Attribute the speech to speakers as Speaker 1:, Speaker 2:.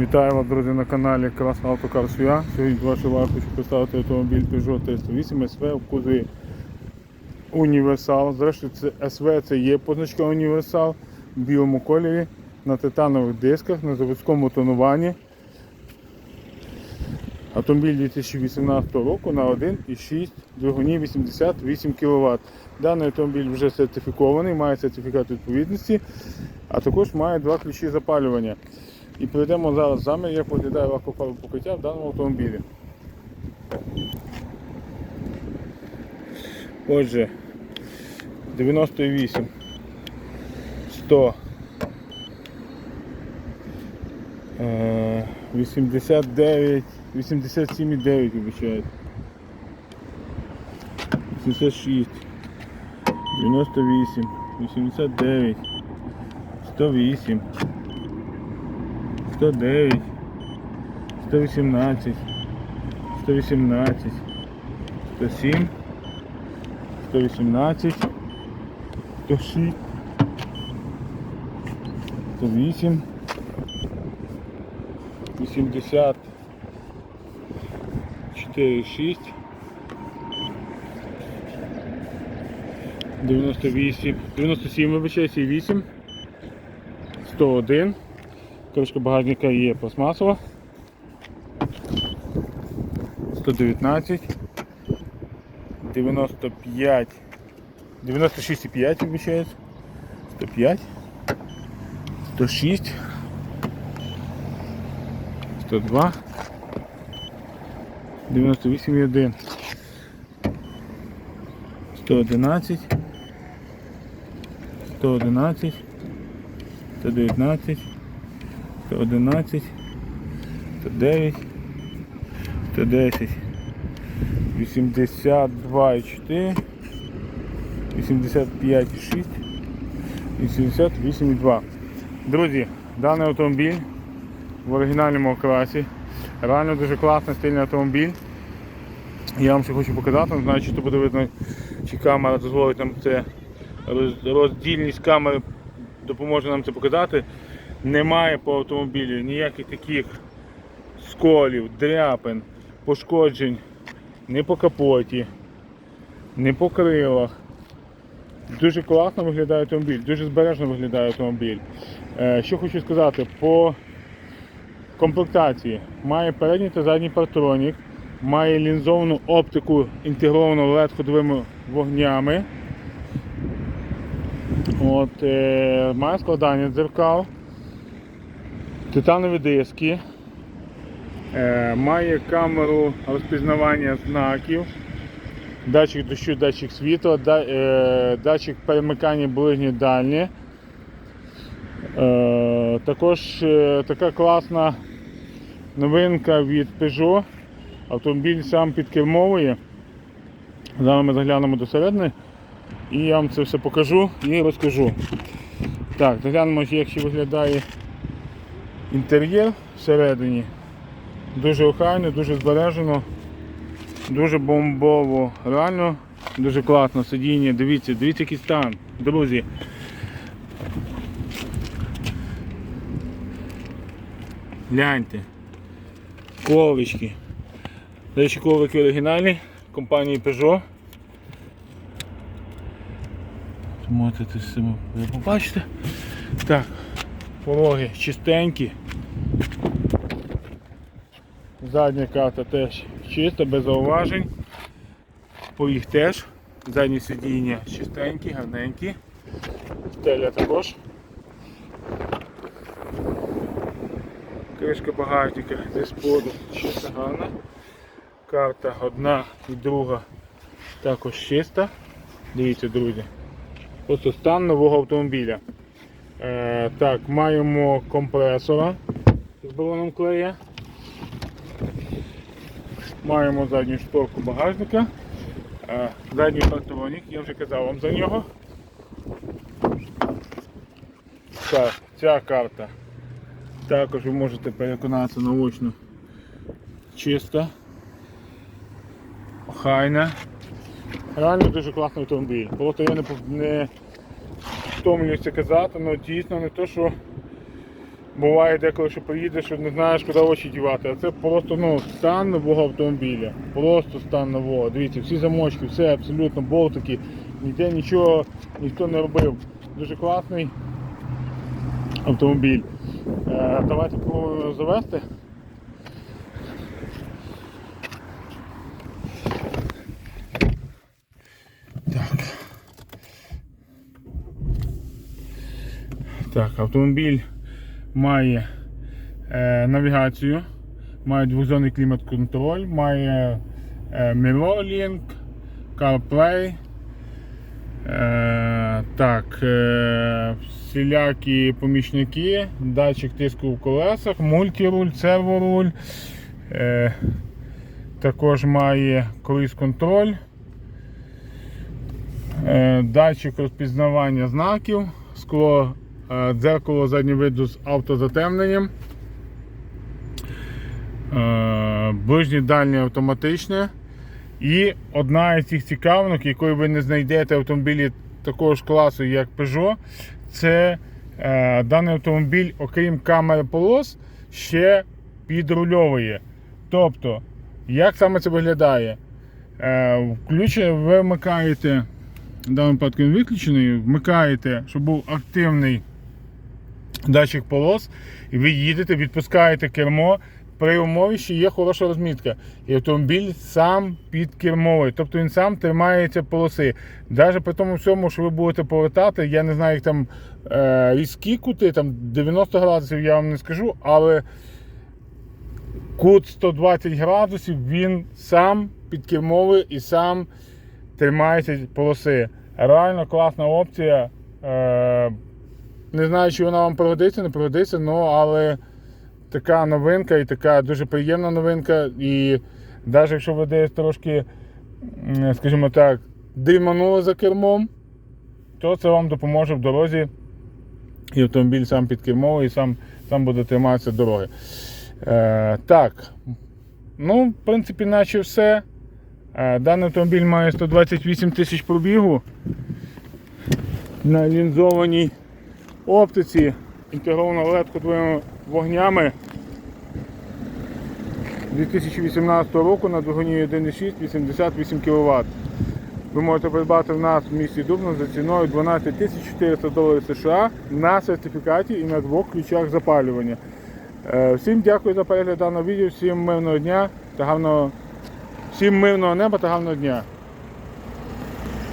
Speaker 1: Вітаю вас, друзі, на каналі Красна Свія. Сьогодні до вашої уваги хочу представити автомобіль Peugeot 308 SV в кузові Універсал. Зрештою, це SV це є позначка Універсал в білому кольорі на титанових дисках, на заводському тонуванні. Автомобіль 2018 року на 1,6 двигуні 88 кВт. Даний автомобіль вже сертифікований, має сертифікат відповідності, а також має два ключі запалювання. І перейдемо зараз замір, як виглядає лакофарбове покриття в даному автомобілі. Отже, 98, 100, е, 89, 87,9 вибачаю. 86, 98, 89, 108. 109, 118, 118, 107, 118, 106, 108, 80, 4, 6, 98, 97, вибачаюся, і 8, 101, Кришка багажника є пластмасова. 119, 95, 96,5 обіцяється, 105, 106, 102, 98,1, 111, 111, 119, 111, 109, 110, 82,4, 85,6, 88,2. Друзі, даний автомобіль в оригінальному класі. Реально дуже класний стильний автомобіль. Я вам ще хочу показати, не знаю, чи то буде видно, чи камера дозволить нам це роздільність камери допоможе нам це показати. Немає по автомобілю ніяких таких сколів, дряпин, пошкоджень ні по капоті, ні по крилах. Дуже класно виглядає автомобіль, дуже збережно виглядає автомобіль. Е, Що хочу сказати, по комплектації має передній та задній партронік, має лінзовану оптику інтегровану LED ходовими вогнями. От, е, має складання дзеркал, титанові диски, е, має камеру розпізнавання знаків, датчик дощу, датчик світла, е, датчик перемикання ближнє дальнє. Е, також така класна новинка від Peugeot. Автомобіль сам підкермовує. Зараз ми заглянемо до середини і я вам це все покажу і розкажу. Так, заглянемо, як ще виглядає інтер'єр всередині. Дуже охайно, дуже збережено, дуже бомбово. Реально дуже класно сидіння. Дивіться, дивіться який стан, друзі. Гляньте. Коврички. До речі, коврики оригінальні компанії Peugeot. Можете це побачите. Так, пороги чистенькі. Задня карта теж чиста, без зауважень. По їх теж. Задні сидіння чистенькі, гарненькі. Стеля також. Кришка багажника зі споду чиста гарна. Карта одна і друга також чиста. Дивіться, друзі. Просто стан нового автомобіля. Е, так, маємо компресора з балоном клея. Маємо задню шторку багажника. Е, задній патронік, я вже казав вам за нього. Так, ця карта. Також ви можете переконатися наочно чиста, охайна. Реально дуже класний автомобіль. Просто я не, не втомлююся казати, але дійсно не то, що буває деколи, що приїдеш, що не знаєш, куди очі дівати. А це просто ну, стан нового автомобіля. Просто стан нового. Дивіться, всі замочки, все абсолютно болтики, ніде нічого ніхто не робив. Дуже класний автомобіль. Е, давайте спробуємо завести. Так. Так, автомобіль має е, навігацію, має двозонний клімат-контроль, має е, Mirrorlink, CarPlay. Е, так, е, всілякі помічники, датчик тиску в колесах, мультируль, серворуль. Е, також має круїз контроль. Е, датчик розпізнавання знаків, скло, дзеркало заднього виду з автозатемненням. Е, Ближнє дальнє автоматичне. І одна із цих цікавинок, якої ви не знайдете в автомобілі такого ж класу, як Peugeot, це е, даний автомобіль, окрім камери полос, ще підрульовує. Тобто, як саме це виглядає? Е, включе, ви вмикаєте, в даному випадку він виключений, вмикаєте, щоб був активний датчик полос, ви їдете, відпускаєте кермо. При умові, що є хороша розмітка. І автомобіль сам підкермовий, тобто він сам тримається полоси. Навіть при тому всьому, що ви будете повертати, я не знаю, як там е, різкі кути, там 90 градусів я вам не скажу, але кут 120 градусів він сам підкермовий і сам тримається полоси. Реально класна опція. Е, не знаю, чи вона вам пригодиться, не пригодиться, ну, але така новинка і така дуже приємна новинка. І навіть якщо ви десь трошки, скажімо так, дріманули за кермом, то це вам допоможе в дорозі. І автомобіль сам під підкермовий, і сам, сам буде триматися дороги. Е, так, ну, в принципі, наче все. Е, даний автомобіль має 128 тисяч пробігу на лінзованій оптиці, інтегрована LED ходовими вогнями 2018 року на двигуні 1.6 88 кВт. Ви можете придбати в нас в місті Дубно за ціною 12 400 доларів США на сертифікаті і на двох ключах запалювання. Е, Всім дякую за перегляд даного відео, всім мирного дня та гарного, всім мирного неба та гарного дня.